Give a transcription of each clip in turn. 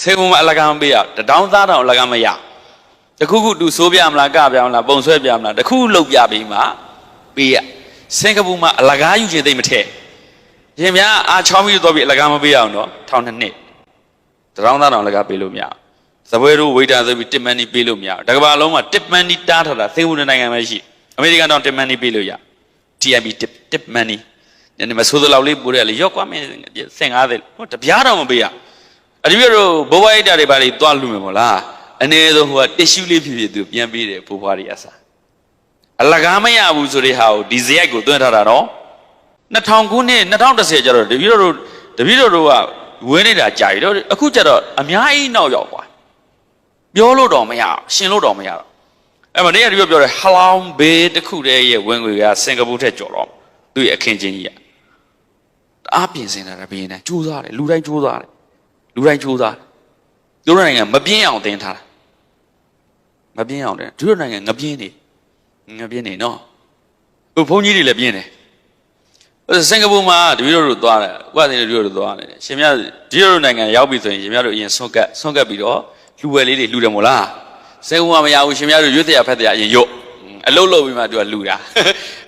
ဆေးဘုံမှာအလကားမပေးရတတောင်းသားတောင်အလကားမရတခုခုသူစိုးပြမလားကပြမလားပုံဆွဲပြမလားတခုခုလုပ်ပြပြီးမှပေးရစင်ကာပူမှာအလကားယူခြင်းသိမ့်မထည့်ရင်များအာချောင်းပြီးတော့ပြီးအလကားမပေးရအောင်တော့ထောင်နှစ်နှစ်တတောင်းသားတောင်အလကားပေးလို့မရဘူးဇပွဲတို့ဝိတာဆိုပြီးတစ်မန်နီပေးလို့မရဘူးတကဘာလုံးမှာတစ်မန်နီတားထားတာစင်ကာပူနိုင်ငံမှာရှိအမေရိကန်တော့တစ်မန်နီပေးလို့ရ TIB tip tip money ညနေမဆိုးသလောက်လေးပို့တယ်လေရော့ကွာမင်း50ဟိုတပြားတော့မပေးရ အဒီပြတို့ဘိုးဘွားအိတ်တာတွေပါလေတွားလူမယ်မို့လားအနည်းဆုံးဟိုကတစ်ရှူးလေးဖြစ်ဖြစ်သူပြန်ပေးတယ်ဘိုးဘွားတွေအစားအလကားမရဘူးဆိုတဲ့ဟာကိုဒီဇယိုက်ကိုသွင်းထားတာတော့2000ခုနှစ်2010ကျတော့တပည့်တော်တို့တပည့်တော်တို့ကဝင်းနေတာကြာပြီတော့အခုကျတော့အများကြီးနောက်ရောက်သွားပြောလို့တော့မရအောင်ရှင်းလို့တော့မရတော့အဲ့မနေ့ကဒီပြောပြောတယ်ဟလောင်ဘေးတစ်ခုတည်းရဲ့ဝင်ငွေကစင်ကာပူထက်ကျော်တော့သူ့ရဲ့အခင်းချင်းကြီးကတအားပြင်ဆင်တာတဘင်းနဲ့ကြိုးစားတယ်လူတိုင်းကြိုးစားတယ် လူတိုင်းကြိုးစားတယ်သူတို့နိုင်ငံမပြင်းအောင်တင်ထားတာမပြင်းအောင်တယ်သူတို့နိုင်ငံငပြင်းနေငပြင်းနေနော်ဟိုဘုန်းကြီးတွေလည်းပြင်းတယ်ဟိုစင်ကာပူမှာတပည့်တော်တို့သွားတယ်ဥပဒေတပည့်တော်တို့သွားတယ်ရှင်များဒီလိုနိုင်ငံရောက်ပြီဆိုရင်ရှင်များတို့အရင်ဆွန့်ကပ်ဆွန့်ကပ်ပြီးတော့လူဝယ်လေးတွေလှူတယ်မို့လားစေဝါမရဘူးရှင်များတို့ရွတ်တရားဖက်တရားအရင်ရွတ်အလုတ်လုတ်ပြီးမှသူကလူတာ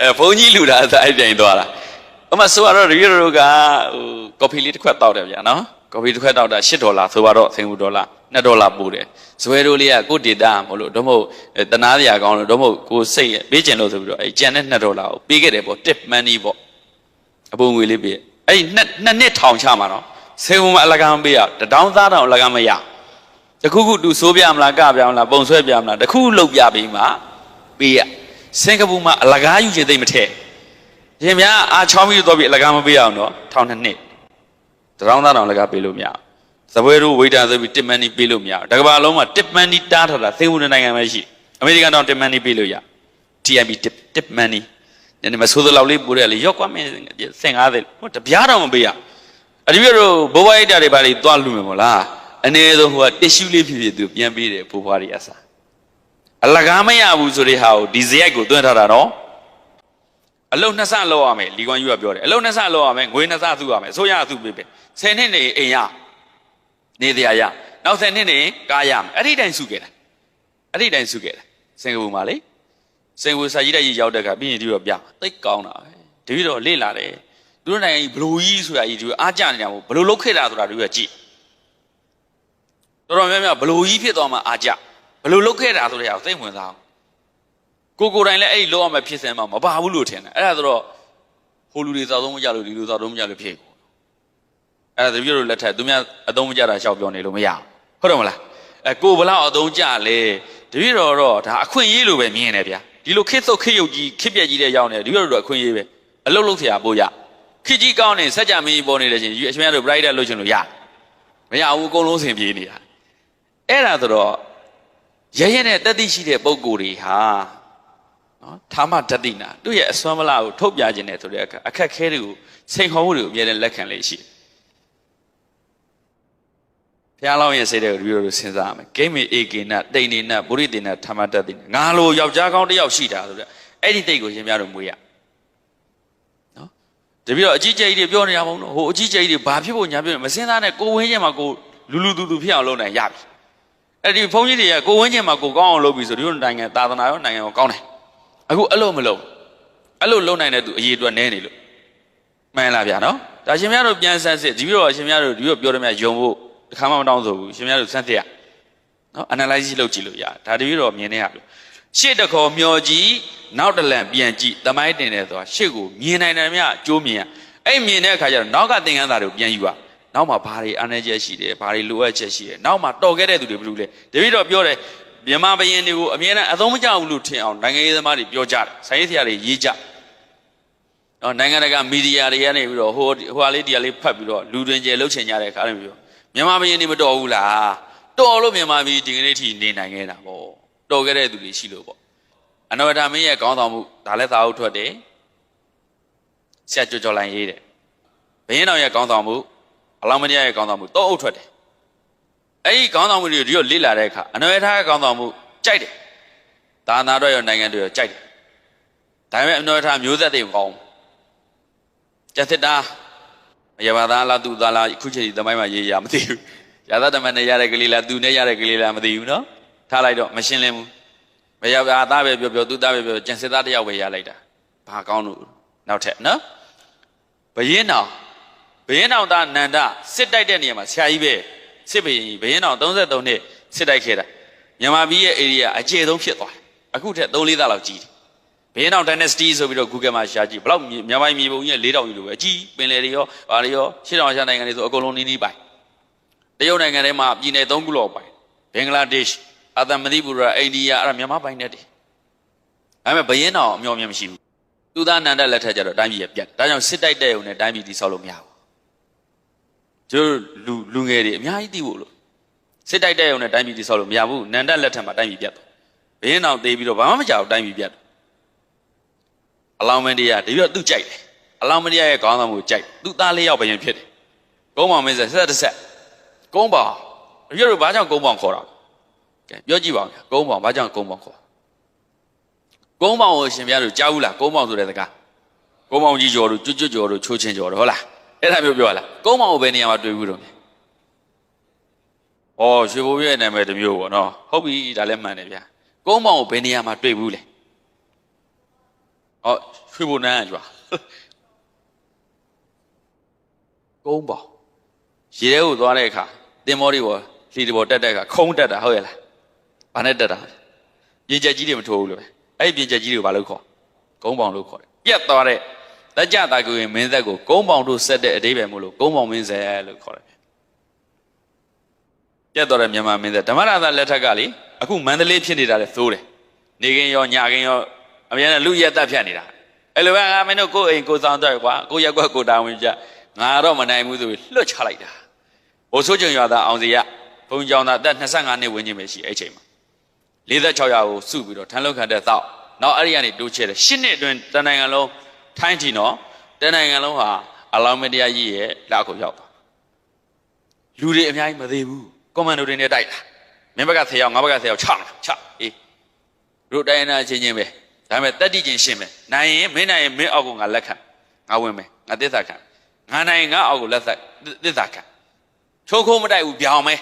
အဲဘုန်းကြီးလူတာဆိုအဲ့ပြိုင်သွားတာအမဆိုတော့ရီရိုကဟိုကော်ဖီလေးတစ်ခွက်တောက်တယ်ဗျာနော် ကော်ဖီတစ်ခွက်တောက်တာ10ဒေါ်လာဆိုတော့ဆင်ဘူးဒေါ်လာ2ဒေါ်လာပို့တယ်ဇွဲတို့လေးကကိုဒေတာမလို့တော့မဟုတ်တနာစရာကောင်းလို့တော့မဟုတ်ကိုစိတ်ပေးကျင်လို့ဆိုပြီးတော့အဲကျန်တဲ့2ဒေါ်လာကိုပေးခဲ့တယ်ပေါ့ tip money ပေါ့အပုံငွေလေးပေးအဲ့နှစ်နှစ်နှစ်ထောင်ချမှာနော်ဆင်ဘူးမအလကားမပေးရတတောင်းသားတောင်အလကားမရတခုခုသူစိုးပြမလားကပြမလားပုံဆွဲပြမလားတခုခုလုပ်ပြပြီးမှပေးရစင်ကာပူမှာအလကားယူခြင်းသိမ့်မထည့်ရင်များအာချောင်းပြီးတော့ပြီးအလကားမပေးအောင်တော့ထောင်နှစ်နှစ် တရောင်းသားတောင်အလကားပေးလို့မရဘူးဇပွဲတို့ဝိတာဆိုပြီးတစ်မန်နီပေးလို့မရဘူးတကဘာလုံးမှာတစ်မန်နီတားထားတာစင်ကာပူနိုင်ငံမှာရှိအမေရိကန်တော့တစ်မန်နီပေးလို့ရ TIB tip tip money ညနေမဆိုးသလောက်လေးပို့တယ်လေရော့ကွာမင်း50ဟိုတပြားတော့မပေးရအဒီပြတို့ဘိုးဘွားအိတ်တာတွေပါလေတွားလူမယ်မို့လားအနည်းဆုံးဟိုကတစ်ရှူးလေးဖြစ်ဖြစ်သူပြန်ပေးတယ်ဘိုးဘွားတွေအစားအလကားမရဘူးဆိုတဲ့ဟာကိုဒီဇယိုက်ကိုသွင်းထားတာတော့ အလုံးနှစ်ဆလောက်ရမယ်လီကွန်ယူကပြောတယ်အလုံးနှစ်ဆလောက်ရမယ်ငွေနှစ်ဆသူ့ရမယ်ဆိုရသူ့ပေးပဲ10နှစ်နေအိမ်ရနေတရားရနောက်10နှစ်နေကားရမယ်အဲ့ဒီတိုင်းစုခဲ့တာအဲ့ဒီတိုင်းစုခဲ့တာစင်ကာပူမှာလေစင်ဝစာကြီးတဲ့ကြီးရောက်တဲ့အခါပြီးရင်ဒီတော့ပြသိတ်ကောင်းတာပဲတပည့်တော်လေ့လာတယ်သူတို့နိုင်ငံကြီးဘလူကြီးဆိုတာကြီးဒီအားကြနေတာမဟုတ်ဘလူလုတ်ခဲ့တာဆိုတာဒီကကြည့်တော်တော်များများဘလူကြီးဖြစ်သွားမှအားကြဘလူလုတ်ခဲ့တာဆိုတဲ့ဟာကိုသိဝင်စားအောင် ကိုကိုယ်တိုင်လည်းအဲ့ဒီလောရမယ်ဖြစ်စင်မှမပါဘူးလို့ထင်တယ်အဲ့ဒါဆိုတော့ဟိုလူတွေသာသုံးမကြလို့ဒီလူသာသုံးမကြလို့ဖြစ်ကုန်အဲ့ဒါတပည့်တော်လက်ထက်သူများအသုံးမကြတာရှောက်ပြောနေလို့မရဘူးဟုတ်တယ်မလားအဲကိုဘလောက်အသုံးကြလဲတပည့်တော်တော့ဒါအခွင့်အရေးလိုပဲမြင်တယ်ဗျာဒီလိုခစ်သုတ်ခစ်ယုတ်ကြီးခစ်ပြက်ကြီးတဲ့ရောက်နေတယ်ဒီလိုတော့အခွင့်အရေးပဲအလုတ်လုတ်ဆရာပို့ရခစ်ကြီးကောင်းနေစက်ကြမင်းကြီးပေါ်နေတယ်ချင်းအရှင်တို့ bright လုတ်ချင်လို့ရမရဘူးအကုန်လုံးဆင်ပြေးနေတာအဲ့ဒါဆိုတော့ရရနဲ့တက်သိရှိတဲ့ပုံကိုယ်တွေဟာ နော်သာမတတိနာသူ့ရဲ့အစွမ်းမလားကိုထုတ်ပြခြင်းနဲ့ဆိုတဲ့အခက်ခဲတွေကိုစိန်ခေါ်မှုတွေကိုအမြဲတမ်းလက်ခံလေးရှိဘုရားလောင်းရဲ့စိတ်တွေကိုဒီလိုလိုစဉ်းစားရမယ်ဂိမေဧကေနတိန်နေနပုရိတေနသာမတတိနာငါလိုယောက်ျားကောင်းတစ်ယောက်ရှိတာဆိုတဲ့အဲ့ဒီတိတ်ကိုရှင်ပြတို့မွေးရနော်တပြီးတော့အကြီးကျယ်ကြီးတွေပြောနေရမုံတော့ဟိုအကြီးကျယ်ကြီးတွေဘာဖြစ်ဖို့ညာပြောမစဉ်းစားနဲ့ကိုဝင်းချင်းမှာကိုလူလူသူသူဖြစ်အောင်လုပ်နိုင်ရပြီအဲ့ဒီဘုန်းကြီးတွေကကိုဝင်းချင်းမှာကိုကောင်းအောင်လုပ်ပြီဆိုဒီလိုနိုင်ငံသာသနာရောနိုင်ငံရောကောင်းတယ် အခုအဲ့လိုမလုပ်အဲ့လိုလုပ်နိုင်တဲ့သူအရေးအတွက်နည်းနေလို့မှန်လားဗျာနော်ဒါရှင်များတို့ပြန်ဆန်းစစ်ဒီပြီးတော့ရှင်များတို့ဒီလိုပြောတယ်များယုံဖို့တစ်ခါမှမတောင်းဆိုဘူးရှင်များတို့စမ်းစစ်ရနော် analysis လုပ်ကြည့်လို့ရတယ်ဒါတပြီးတော့မြင်နေရပြီရှေ့တစ်ခေါ်မျောကြည့်နောက်တစ်လန်ပြန်ကြည့်တမိုင်းတင်တယ်ဆိုတာရှေ့ကိုမြင်နိုင်တယ်မြအကျိုးမြင်ရအဲ့မြင်တဲ့အခါကျတော့နောက်ကသင်ခန်းစာတွေကိုပြန်ယူရနောက်မှာဘာတွေအားနည်းချက်ရှိတယ်ဘာတွေလိုအပ်ချက်ရှိတယ်နောက်မှာတော်ခဲ့တဲ့သူတွေဘယ်လိုလဲတပြီးတော့ပြောတယ် မြန်မာဘရင်တွေကိုအမြဲတမ်းအသုံးမကျဘူးလို့ထင်အောင်နိုင်ငံရေးသမားတွေပြောကြတယ်ဆိုင်ရေးဆရာတွေရေးကြနော်နိုင်ငံတကာမီဒီယာတွေကနေပြီးတော့ဟိုဟိုဟာလေးဒီဟာလေးဖတ်ပြီးတော့လူတွင်ကျယ်လှုပ်ချင်ကြတဲ့အခါတွေပြောမြန်မာဘရင်တွေမတော်ဘူးလားတော်လို့မြန်မာပြည်ဒီကနေ့ထိနေနိုင်ခဲ့တာပေါ့တော်ခဲ့တဲ့သူတွေရှိလို့ပေါ့အနောဒာမင်းရဲ့ကောင်းဆောင်မှုဒါလည်းသာဟုတ်ထွက်တယ်ဆရာကြော်ကြော်လိုင်းရေးတယ်ဘင်းတော်ရဲ့ကောင်းဆောင်မှုအလောင်းမတရားရဲ့ကောင်းဆောင်မှုတော့အုပ်ထွက်တယ် အဲ့ဒီကောင်းဆောင်မှုတွေကိုဒီလိုလေ့လာတဲ့အခါအနောထားရဲ့ကောင်းဆောင်မှုကြိုက်တယ်ဒါနာတော့ရောနိုင်ငံတွေရောကြိုက်တယ်ဒါပေမဲ့အနောထားမျိုးသက်တွေမကောင်းဘူးကျက်စစ်တာမရပါသားလားသူသားလားအခုချိန်ဒီသမိုင်းမှာရေးရမသိဘူးရာသတမနဲ့ရတဲ့ကလေးလားသူနဲ့ရတဲ့ကလေးလားမသိဘူးနော်ထားလိုက်တော့မရှင်းလင်းဘူးမရပါသားပဲပြောပြောသူသားပဲပြောကျန်စစ်သားတစ်ယောက်ပဲရလိုက်တာဘာကောင်းလို့နောက်ထပ်နော်ဘယင်းတော်ဘယင်းတော်သားနန္ဒစစ်တိုက်တဲ့နေရာမှာဆရာကြီးပဲ စစ်ဘယင်းကြီးဘယင်းတော်33နှစ်စစ်တိုက်ခဲ့တာမြန်မာပြည်ရဲ့ area အကျေဆုံးဖြစ်သွားတယ်အခုထက်3 4သားလောက်ကြီးတယ်ဘယင်းတော် dynasty ဆိုပြီးတော့ Google မှာရှာကြည့်ဘလောက်မြန်မာပြည်မြေပုံကြီးက4000ကြီးလိုပဲအကြီးပင်လယ်တွေရောဘာတွေရောရှေ့တောင်ရှားနိုင်ငံတွေဆိုအကုန်လုံးနီးနီးပိုင်တရုတ်နိုင်ငံထဲမှာပြည်နယ်၃ခုလောက်ပိုင်ဘင်္ဂလားဒေ့ရှ်အာသမတိပူရာအိန္ဒိယအဲ့ဒါမြန်မာပိုင်တဲ့တယ်ဒါပေမဲ့ဘယင်းတော်အမျော်မြင်မရှိဘူးသူသားနန္ဒလက်ထက်ကျတော့တိုင်းပြည်ရပြတ်ဒါကြောင့်စစ်တိုက်တဲ့ုံနဲ့တိုင်းပြည်တည်ဆောက်လို့မရဘူး ကျိုးလူလူငယ်တွေအများကြီးသိဖို့လို့စစ်တိုက်တဲ့ုံနဲ့တိုင်းပြည်တည်ဆောက်လို့မရဘူးနန္ဒလက်ထက်မှာတိုင်းပြည်ပြတ်သွားဘယင်းတော်သေးပြီးတော့ဘာမှမကြောက်တိုင်းပြည်ပြတ်အလောင်းမင်းတရားတပြည့်သူကြိုက်တယ်အလောင်းမင်းတရားရဲ့ခေါင်းဆောင်မှုကြိုက်သူသားလေးယောက်ဘယင်းဖြစ်တယ်ကုန်းမောင်မင်းဆက်ဆက်တစ်ဆက်ကုန်းပေါင်တပြည့်တို့ဘာကြောင့်ကုန်းပေါင်ခေါ်တာကဲပြောကြည့်ပါဦးဗျာကုန်းပေါင်ဘာကြောင့်ကုန်းပေါင်ခေါ်ကုန်းပေါင်ကိုရှင်ပြတို့ကြားဘူးလားကုန်းပေါင်ဆိုတဲ့စကားကုန်းပေါင်ကြီးကျော်တို့ကျွတ်ကျွတ်ကျော်တို့ချိုးချင်းကျော်တို့ဟုတ်လား အဲ့ဒါမျိုးပြောလားကုန်းပေါင်ကိုဘယ်နေရာမှာတွေ့ဘူးတော့လဲဩရွှေဘိုးရဲ့နာမည်တစ်မျိုးပေါ့နော်ဟုတ်ပြီဒါလည်းမှန်တယ်ဗျာကုန်းပေါင်ကိုဘယ်နေရာမှာတွေ့ဘူးလဲဩရွှေဘိုနန်းကကြွာကုန်းပေါင်ရေထဲကိုသွားတဲ့အခါတင်မောတွေပေါ်လှီတွေပေါ်တက်တဲ့အခါခုံးတက်တာဟုတ်ရဲ့လားဘာနဲ့တက်တာပြင်ချက်ကြီးတွေမထိုးဘူးလို့ပဲအဲ့ဒီပြင်ချက်ကြီးတွေကိုဘာလို့ခေါ်ကုန်းပေါင်လို့ခေါ်တယ်ပြက်သွားတဲ့ လက်ကြတာကိုရင်မင်းသက်ကိုကုန်းပေါင်တို့ဆက်တဲ့အတိပယ်မို့လို့ကုန်းပေါင်မင်းဆက်လို့ခေါ်တယ်ပြက်သွားတဲ့မြန်မာမင်းသက်ဓမ္မရာသလက်ထက်ကလေအခုမန္တလေးဖြစ်နေတာလေသိုးတယ်နေကင်းရောညကင်းရောအများနဲ့လူရက်တက်ဖြတ်နေတာအဲ့လိုပဲငါမင်းတို့ကိုယ်အိမ်ကိုယ်ဆောင်တော့ကွာကိုရက်ကွက်ကိုတာဝန်ကြငါတော့မနိုင်ဘူးဆိုပြီးလွတ်ချလိုက်တာဘိုလ်ဆိုးကျုံရွာသားအောင်စီရဘုံကြောင်သားအသက်25နှစ်ဝန်းကျင်ပဲရှိအဲ့ချိန်မှာ46ရာကိုစုပြီးတော့ထန်းလုံးခံတဲ့သောက်နောက်အဲ့ဒီကနေတိုးချဲတယ်10နှစ်အတွင်းတန်နိုင်ငံလုံး ထိုင်းထီနော်တန်နိုင်ငံလုံးဟာအလောင်းမတရားကြီးရဲ့လက်အခုရောက်သွားလူတွေအများကြီးမသေးဘူးကွန်မန်ဒိုတွေနဲ့တိုက်တာမင်းဘက်က10ယောက်ငါဘက်က10ယောက်ချမယ်ချအေးတို့တိုင်းနာချင်းချင်းပဲဒါပေမဲ့တက်တိချင်းရှင်းမယ်နိုင်ရင်မင်းနိုင်ရင်မင်းအောက်ကိုငါလက်ခံငါဝင်မယ်ငါသစ္စာခံငါနိုင်ငါအောက်ကိုလက်သက်သစ္စာခံချိုးခိုးမတိုက်ဘူးပြောင်းမယ်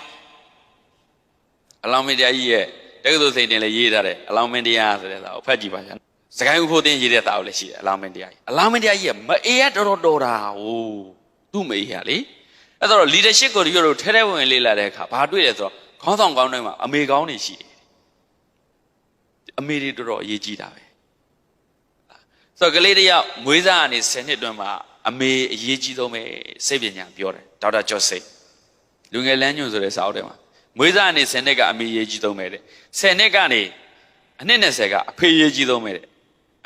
အလောင်းမင်းတရားကြီးရဲ့တက္ကသိုလ်စိန်တင်လည်းရေးထားတယ်အလောင်းမင်းတရားဆိုတဲ့စာကိုဖတ်ကြည့်ပါဗျာ စကိုင်းဥဖို့တင်ရေးတဲ့စာကိုလည်းရှိတယ်အလောင်းမင်းတရားကြီးအလောင်းမင်းတရားကြီးကမအေးရတော်တော်တော်တာဟိုသူ့မအေးရလေအဲ့တော့ leadership ကိုတို့တို့ထဲထဲဝင်ဝင်လေးလာတဲ့အခါဘာတွေ့လဲဆိုတော့ခေါင်းဆောင်ကောင်းတွေမှာအမေကောင်းတွေရှိတယ်အမေတွေတော်တော်အရေးကြီးတာပဲဆိုတော့ကလေးတယောက်မွေးစားကနေ10နှစ်အတွင်းမှာအမေအရေးကြီးဆုံးပဲစိတ်ပညာပြောတယ်ဒေါက်တာကျော်စိတ်လူငယ်လမ်းညွှန်ဆိုတဲ့စာအုပ်ထဲမှာမွေးစားကနေ10နှစ်ကအမေအရေးကြီးဆုံးပဲတဲ့10နှစ်ကနေအနှစ်20ကအဖေအရေးကြီးဆုံးပဲတဲ့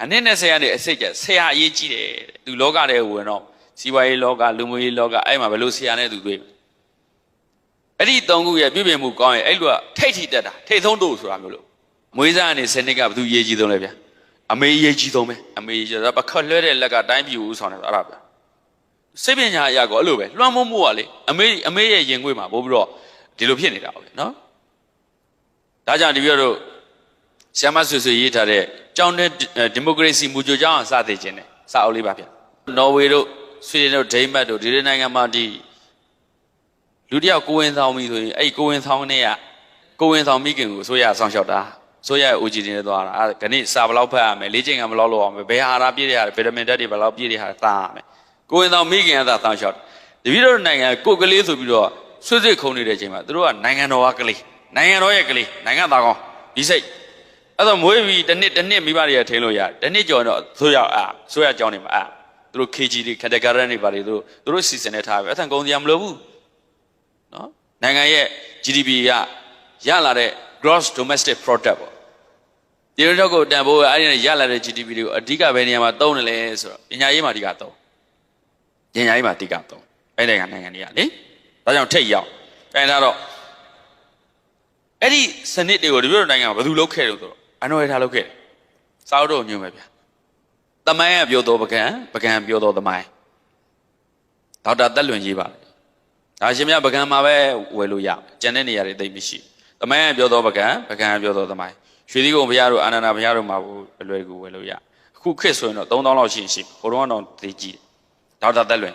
အနှစ်20ကနေအစိတ်ကျဆရာအရေးကြီးတယ်တဲ့သူလောကတဲ့ဝင်တော့စီးပွားရေးလောကလူမှုရေးလောကအဲ့မှာဘယ်လိုဆရာနဲ့သူတွေ့အဲ့ဒီသုံးခုရဲ့ပြည့်ပြည့်မှုကောင်းရင်အဲ့လိုကထိတ်ထိတက်တာထိတ်ဆုံးတို့ဆိုတာမျိုးလို့မွေးစားကနေ10နှစ်ကဘယ်သူအရေးကြီးဆုံးလဲဗျာအမေအရေးကြီးဆုံးပဲအမေကြီးဆိုတော့ပခတ်လွှဲတဲ့လက်ကတိုင်းပြည်ဦးဆောင်တယ်အဲ့ဒါပဲစိတ်ပညာအရာကောအဲ့လိုပဲလွှမ်းမိုးမှုကလေအမေအမေရဲ့ရင်ခွေးမှာပို့ပြီးတော့ဒီလိုဖြစ်နေတာပဲနော်ဒါကြောင့်ဒီပြောတော့ ဆ iam ဆွေဆွေရေးထားတဲ့ကြောင်းတဲ့ဒီမိုကရေစီမူကြိုကြောင်းစသည့်ခြင်းနဲ့စာအုပ်လေးပါဗျနော်ဝေတို့ဆွေဒင်တို့ဒိန်းမတ်တို့ဒီလိုနိုင်ငံမှာဒီလူတယောက်ကိုဝင်ဆောင်ပြီဆိုရင်အဲ့ကိုဝင်ဆောင်နဲ့ကကိုဝင်ဆောင်မိခင်ကိုဆိုရဆောင်လျှောက်တာဆိုရရဲ့ OG တင်နဲ့သွားတာအဲခဏစာဘယ်လောက်ဖတ်ရမလဲလေ့ကျင့်ကံဘယ်လောက်လုပ်အောင်ဘယ်ဟာရာပြည့်တဲ့ဟာဗီတာမင်ဓာတ်တွေဘယ်လောက်ပြည့်တဲ့ဟာသားရမယ်ကိုဝင်ဆောင်မိခင်ကသာဆောင်လျှောက်တပည့်တော်နိုင်ငံကိုကလေးဆိုပြီးတော့ဆွတ်စစ်ခုံနေတဲ့အချိန်မှာသူတို့ကနိုင်ငံတော်ကကလေးနိုင်ငံတော်ရဲ့ကလေးနိုင်ငံသားကောင်းဒီစိတ် အဲ့တော့မွေးပြီးတစ်နှစ်တစ်နှစ်မိဘတွေကထိန်းလို့ရတယ်တစ်နှစ်ကျော်တော့ဆိုရအာဆိုရကြောင်းနေမှာအာသူတို့ KG တွေ category တွေပါလေသူတို့သူတို့စီစဉ်နေထားပဲအဲ့ဒါကုန်စရာမလိုဘူးနော်နိုင်ငံရဲ့ GDP ကရလာတဲ့ gross domestic product ပေါ့ဒီလိုတော့ကိုတန်ဖိုးအဲ့ဒီနဲ့ရလာတဲ့ GDP တွေကိုအဓိကဘယ်နေရာမှာသုံးတယ်လဲဆိုတော့ပညာရေးမှာအဓိကသုံးပညာရေးမှာအဓိကသုံးအဲ့ဒီနိုင်ငံတွေကလေဒါကြောင့်ထိတ်ရောက်အဲဒါတော့အဲ့ဒီစနစ်တွေကိုဒီလိုနိုင်ငံကဘယ်သူလုပ်ခဲ့လို့ဆိုတော့ အနော်ရထားလုပ်ခဲ့တယ်စာအုပ်တော်ညွှန်ပဲဗျာတမိုင်းကပြောတော်ပကံပကံပြောတော်သမိုင်းဒေါက်တာတက်လွင်ရေးပါတယ်ဒါရှင်မြပကံမှာပဲဝယ်လို့ရကျန်တဲ့နေရာတွေသိမ့်မရှိသမိုင်းကပြောတော်ပကံပကံကပြောတော်သမိုင်းရွှေသီးကုံဘုရားတို့အာနန္ဒာဘုရားတို့မှာအလွယ်ကူဝယ်လို့ရအခုခေတ်ဆိုရင်တော့3000လောက်ရှိရှိဟိုတော့တော့သိကြည့်ဒေါက်တာတက်လွင်